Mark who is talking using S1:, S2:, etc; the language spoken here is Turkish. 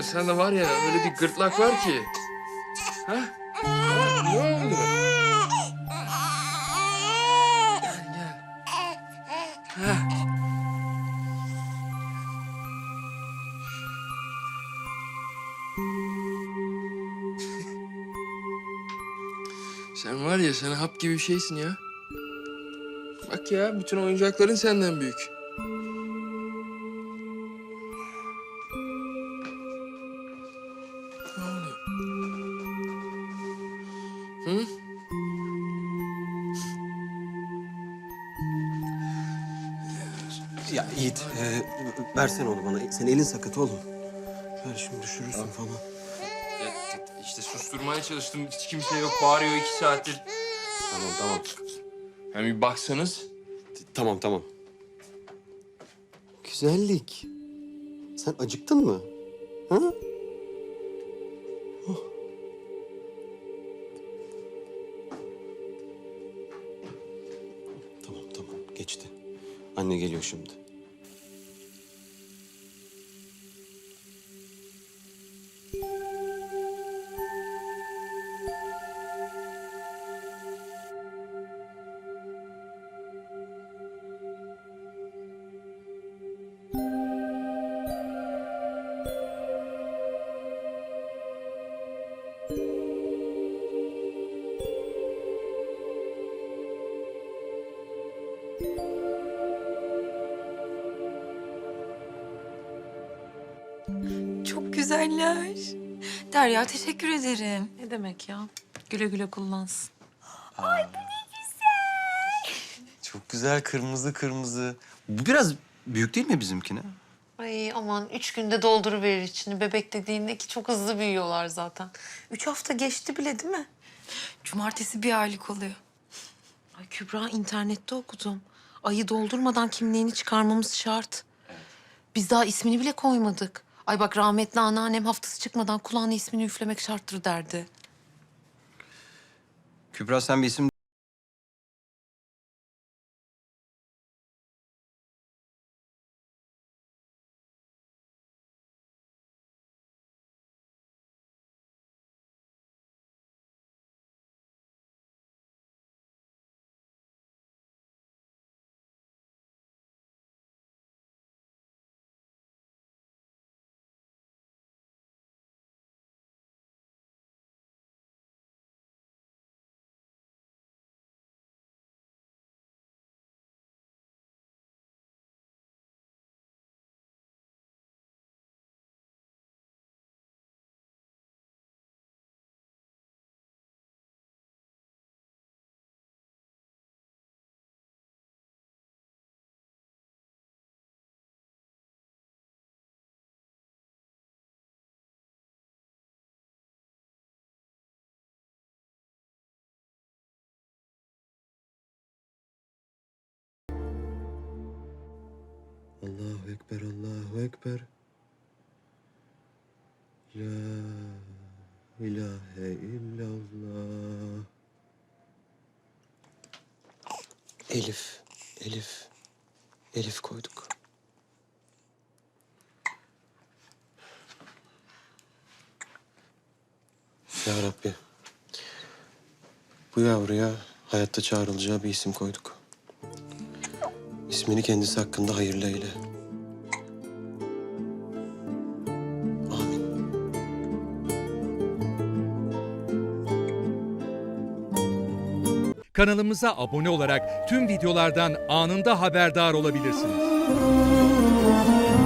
S1: Ee, sen de var ya öyle bir gırtlak var ki. Ha, Ne oldu? Gel gel. Ha. Sen var ya sen hap gibi bir şeysin ya. Bak ya bütün oyuncakların senden büyük. Hı?
S2: Ya Yiğit, e, versene onu bana. Senin elin sakat oğlum. Ver şimdi düşürürsün falan.
S1: Ya, işte susturmaya çalıştım. Hiç kimse yok. Bağırıyor iki saattir.
S2: Tamam, tamam.
S1: Hem bir baksanız.
S2: Tamam, tamam. Güzellik. Sen acıktın mı? Ha? Geçti. Anne geliyor şimdi.
S3: Çok güzeller. Derya teşekkür ederim.
S4: Ne demek ya? Güle güle kullansın.
S5: Çok güzel kırmızı kırmızı. Bu biraz büyük değil mi bizimkine?
S4: Ay aman üç günde dolduruverir içini. Bebek dediğinde ki çok hızlı büyüyorlar zaten. Üç hafta geçti bile değil mi?
S3: Cumartesi bir aylık oluyor.
S4: Ay Kübra internette okudum. Ayı doldurmadan kimliğini çıkarmamız şart. Biz daha ismini bile koymadık. Ay bak rahmetli anneannem haftası çıkmadan kulağına ismini üflemek şarttır derdi.
S5: Kübra sen bir isim...
S2: Allahu Ekber, Allahu Ekber. La ilahe illallah. Elif, Elif, Elif koyduk. Ya Rabbi, bu yavruya hayatta çağrılacağı bir isim koyduk. İsmini kendisi hakkında hayırlı eyle. Amin.
S6: Kanalımıza abone olarak tüm videolardan anında haberdar olabilirsiniz.